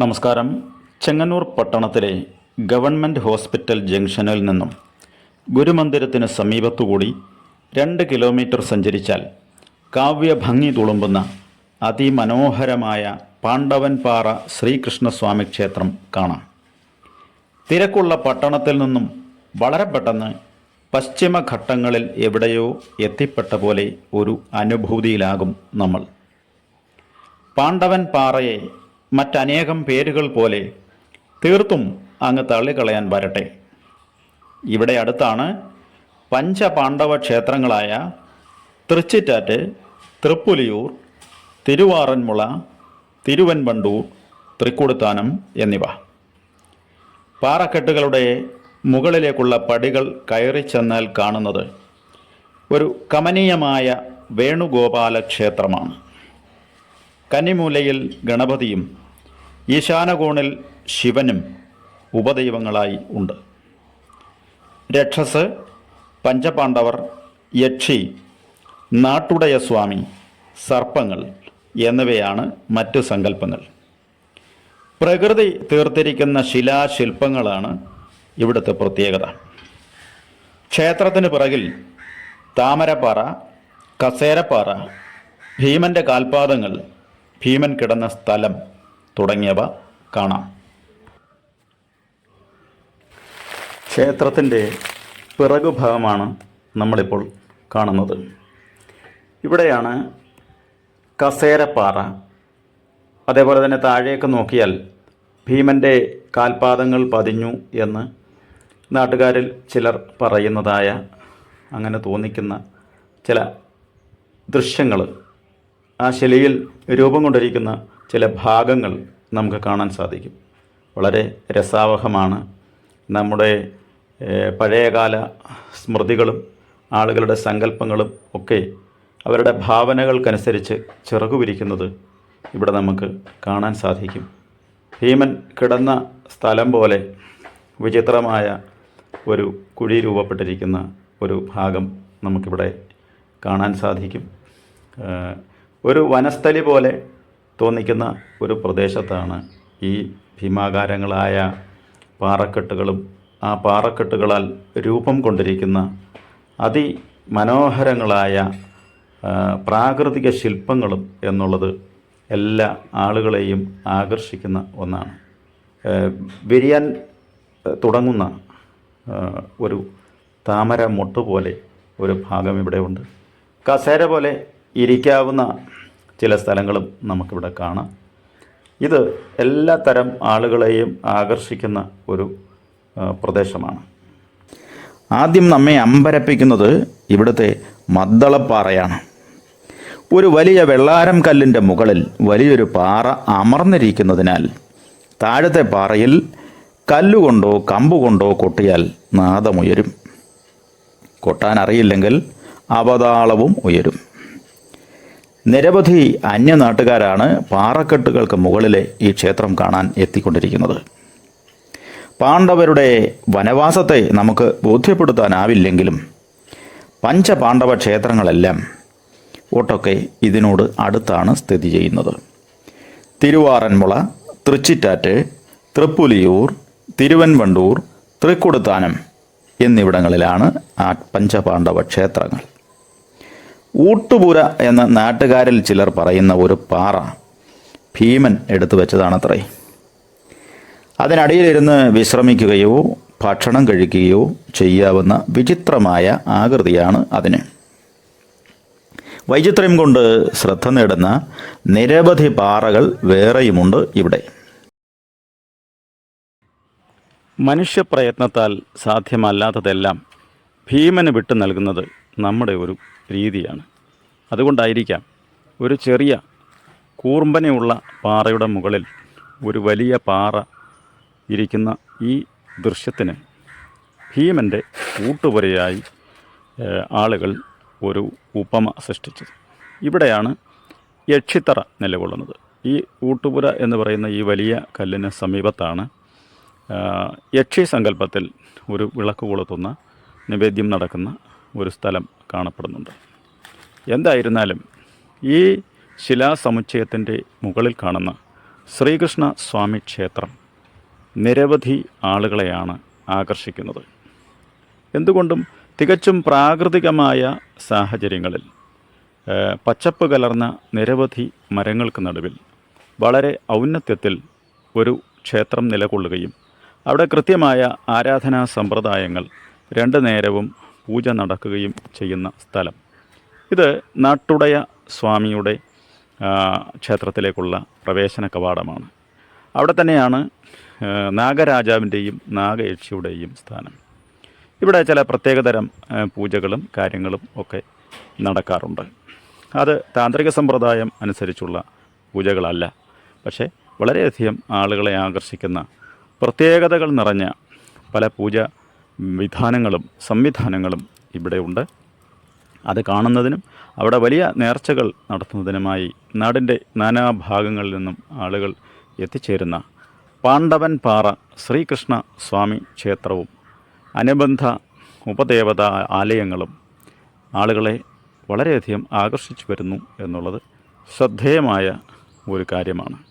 നമസ്കാരം. ചെങ്ങന്നൂർ പട്ടണത്തിലെ government hospital ജംഗ്ഷനിൽ നിന്നും ഗുരുമന്ദിരത്തിന് സമീപത്തുകൂടി രണ്ട് കിലോമീറ്റർ സഞ്ചരിച്ചാൽ കാവ്യഭംഗി തുളുമ്പുന്ന അതിമനോഹരമായ പാണ്ഡവൻപാറ ശ്രീകൃഷ്ണസ്വാമി ക്ഷേത്രം കാണാം. തിരക്കുള്ള പട്ടണത്തിൽ നിന്നും വളരെ പെട്ടെന്ന് പശ്ചിമഘട്ടങ്ങളിൽ എവിടെയോ എത്തിപ്പെട്ട പോലെ ഒരു അനുഭൂതിയിലാകും നമ്മൾ. പാണ്ഡവൻ പാറയെ മറ്റനേകം പേരുകൾ പോലെ തീർത്തും അങ്ങ് തള്ളിക്കളയാൻ വരട്ടെ. ഇവിടെ അടുത്താണ് പഞ്ചപാണ്ഡവ ക്ഷേത്രങ്ങളായ തൃച്ചിറ്റാറ്റ് തൃപ്പുലിയൂർ തിരുവാറന്മുള തിരുവൻപണ്ടൂർ തൃക്കൂടുത്താനം എന്നിവ. പാറക്കെട്ടുകളുടെ മുകളിലേക്കുള്ള പടികൾ കയറി ചെന്നാൽ കാണുന്നത് ഒരു കമനീയമായ വേണുഗോപാല ക്ഷേത്രമാണ് കന്നിമൂലയിൽ ഗണപതിയും ഈശാനകോണിൽ ശിവനും ഉപദൈവങ്ങളായി ഉണ്ട്. രക്ഷസ് പഞ്ചപാണ്ഡവർ യക്ഷി നാട്ടുടയസ്വാമി സർപ്പങ്ങൾ എന്നിവയാണ് മറ്റു സങ്കല്പങ്ങൾ. പ്രകൃതി തീർത്തിരിക്കുന്ന ശിലാശില്പങ്ങളാണ് ഇവിടുത്തെ പ്രത്യേകത. ക്ഷേത്രത്തിന് പിറകിൽ താമരപ്പാറ കസേരപ്പാറ ഭീമന്റെ കാൽപാദങ്ങൾ ഭീമൻ കിടന്ന സ്ഥലം തുടങ്ങിയവ കാണാം. ക്ഷേത്രത്തിന്റെ പിറകുഭാഗമാണ് നമ്മളിപ്പോൾ കാണുന്നത്. ഇവിടെയാണ് കസേരപ്പാറ. അതേപോലെ തന്നെ താഴേക്ക് നോക്കിയാൽ ഭീമന്റെ കാൽപാദങ്ങൾ പതിഞ്ഞു എന്ന് നാട്ടുകാരിൽ ചിലർ പറയുന്നതായ അങ്ങനെ തോന്നിക്കുന്ന ചില ദൃശ്യങ്ങൾ ആ ശിലയിൽ രൂപം കൊണ്ടിരിക്കുന്ന ചില ഭാഗങ്ങൾ നമുക്ക് കാണാൻ സാധിക്കും. വളരെ രസാവഹമാണ്. നമ്മുടെ പഴയകാല സ്മൃതികളും ആളുകളുടെ സങ്കല്പങ്ങളും ഒക്കെ അവരുടെ ഭാവനകൾക്കനുസരിച്ച് ചിറകുപിരിക്കുന്നത് ഇവിടെ നമുക്ക് കാണാൻ സാധിക്കും. ഭീമൻ കിടന്ന സ്ഥലം പോലെ വിചിത്രമായ ഒരു കുഴി രൂപപ്പെട്ടിരിക്കുന്ന ഒരു ഭാഗം നമുക്കിവിടെ കാണാൻ സാധിക്കും. ഒരു വനസ്ഥലി പോലെ തോന്നിക്കുന്ന ഒരു പ്രദേശത്താണ് ഈ ഭീമാകാരങ്ങളായ പാറക്കെട്ടുകളും ആ പാറക്കെട്ടുകളാൽ രൂപം കൊണ്ടിരിക്കുന്ന അതിമനോഹരങ്ങളായ പ്രാകൃതിക ശില്പങ്ങളും എന്നുള്ളത് എല്ലാ ആളുകളെയും ആകർഷിക്കുന്ന ഒന്നാണ്. വിരിയാൻ തുടങ്ങുന്ന ഒരു താമര മൊട്ട് പോലെ ഒരു ഭാഗം ഇവിടെ ഉണ്ട്. കസേര പോലെ ഇരിക്കാവുന്ന ചില സ്ഥലങ്ങളും നമുക്കിവിടെ കാണാം. ഇത് എല്ലാ തരം ആളുകളെയും ആകർഷിക്കുന്ന ഒരു പ്രദേശമാണ്. ആദ്യം നമ്മെ അമ്പരപ്പിക്കുന്നത് ഇവിടുത്തെ മദ്ദളപ്പാറയാണ്. ഒരു വലിയ വെള്ളാരം കല്ലിന്റെ മുകളിൽ വലിയൊരു പാറ അമർന്നിരിക്കുന്നതിനാൽ താഴത്തെ പാറയിൽ കല്ലുകൊണ്ടോ കമ്പുകൊണ്ടോ കൊട്ടിയാൽ നാദമുയരും. കൊട്ടാൻ അറിയില്ലെങ്കിൽ അവതാളവും ഉയരും. നിരവധി അന്യനാട്ടുകാരാണ് പാറക്കെട്ടുകൾക്ക് മുകളിലെ ഈ ക്ഷേത്രം കാണാൻ എത്തിക്കൊണ്ടിരിക്കുന്നത്. പാണ്ഡവരുടെ വനവാസത്തെ നമുക്ക് ബോധ്യപ്പെടുത്താനാവില്ലെങ്കിലും പഞ്ചപാണ്ഡവ ക്ഷേത്രങ്ങളെല്ലാം ഒട്ടൊക്കെ ഇതിനോട് അടുത്താണ് സ്ഥിതി ചെയ്യുന്നത്. തിരുവാറന്മുള തൃച്ചിറ്റാറ്റ് തൃപ്പുലിയൂർ തിരുവൻവണ്ടൂർ തൃക്കുടുത്താനം എന്നിവിടങ്ങളിലാണ് ആ പഞ്ചപാണ്ഡവ ക്ഷേത്രങ്ങൾ. ഊട്ടുപുര എന്ന നാട്ടുകാരിൽ ചിലർ പറയുന്ന ഒരു പാറ ഭീമൻ എടുത്തു വെച്ചതാണത്രേ. അതിനടിയിലിരുന്ന് വിശ്രമിക്കുകയോ ഭക്ഷണം കഴിക്കുകയോ ചെയ്യാവുന്ന വിചിത്രമായ ആകൃതിയാണ് അതിന്. വൈചിത്രം കൊണ്ട് ശ്രദ്ധ നേടുന്ന നിരവധി പാറകൾ വേറെയുമുണ്ട് ഇവിടെ. മനുഷ്യപ്രയത്നത്താൽ സാധ്യമല്ലാത്തതെല്ലാം ഭീമന് വിട്ടു നൽകുന്നത് നമ്മുടെ ഒരു രീതിയാണ്. അതുകൊണ്ടായിരിക്കാം ഒരു ചെറിയ കൂർമ്പനയുള്ള പാറയുടെ മുകളിൽ ഒരു വലിയ പാറ ഇരിക്കുന്ന ഈ ദൃശ്യത്തിന് ഭീമന്റെ കൂട്ടുപുരയായി ആളുകൾ ഒരു ഉപമ സൃഷ്ടിച്ചത്. ഇവിടെയാണ് യക്ഷിത്തറ നിലകൊള്ളുന്നത്. ഈ ഊട്ടുപുര എന്ന് പറയുന്ന ഈ വലിയ കല്ലിന് സമീപത്താണ് യക്ഷി സങ്കല്പത്തിൽ ഒരു വിളക്ക് കൊളുത്തുന്ന നിവേദ്യം നടക്കുന്ന ഒരു സ്ഥലം കാണപ്പെടുന്നുണ്ട്. എന്തായിരുന്നാലും ഈ ശിലാസമുച്ചയത്തിന്റെ മുകളിൽ കാണുന്ന ശ്രീകൃഷ്ണ സ്വാമി ക്ഷേത്രം നിരവധി ആളുകളെയാണ് ആകർഷിക്കുന്നത്. എന്തുകൊണ്ടും തികച്ചും പ്രാകൃതികമായ സാഹചര്യങ്ങളിൽ പച്ചപ്പ് കലർന്ന നിരവധി മരങ്ങൾക്ക് നടുവിൽ വളരെ ഔന്നത്യത്തിൽ ഒരു ക്ഷേത്രം നിലകൊള്ളുകയും അവിടെ കൃത്യമായ ആരാധനാ സമ്പ്രദായങ്ങൾ രണ്ട് നേരവും പൂജ നടക്കുകയും ചെയ്യുന്ന സ്ഥലം. ഇത് നാട്ടുടയ സ്വാമിയുടെ ക്ഷേത്രത്തിലേക്കുള്ള പ്രവേശന കവാടമാണ്. അവിടെ തന്നെയാണ് നാഗരാജാവിന്റെയും നാഗയക്ഷിയുടെയും സ്ഥാനം. ഇവിടെ ചില പ്രത്യേകതരം പൂജകളും കാര്യങ്ങളും ഒക്കെ നടക്കാറുണ്ട്. അത് താന്ത്രിക സമ്പ്രദായം അനുസരിച്ചുള്ള പൂജകളല്ല. പക്ഷേ വളരെയധികം ആളുകളെ ആകർഷിക്കുന്ന പ്രത്യേകതകൾ നിറഞ്ഞ പല പൂജ വിധാനങ്ങളും സംവിധാനങ്ങളും ഇവിടെയുണ്ട്. അത് കാണുന്നതിനും അവിടെ വലിയ നേർച്ചകൾ നടത്തുന്നതിനുമായി നാടിന്റെ നാനാഭാഗങ്ങളിൽ നിന്നും ആളുകൾ എത്തിച്ചേരുന്ന പാണ്ഡവൻ പാറ ശ്രീകൃഷ്ണ സ്വാമി ക്ഷേത്രവും അനുബന്ധ ഉപദേവത ആലയങ്ങളും ആളുകളെ വളരെയധികം ആകർഷിച്ചു വരുന്നു എന്നുള്ളത് ശ്രദ്ധേയമായ ഒരു കാര്യമാണ്.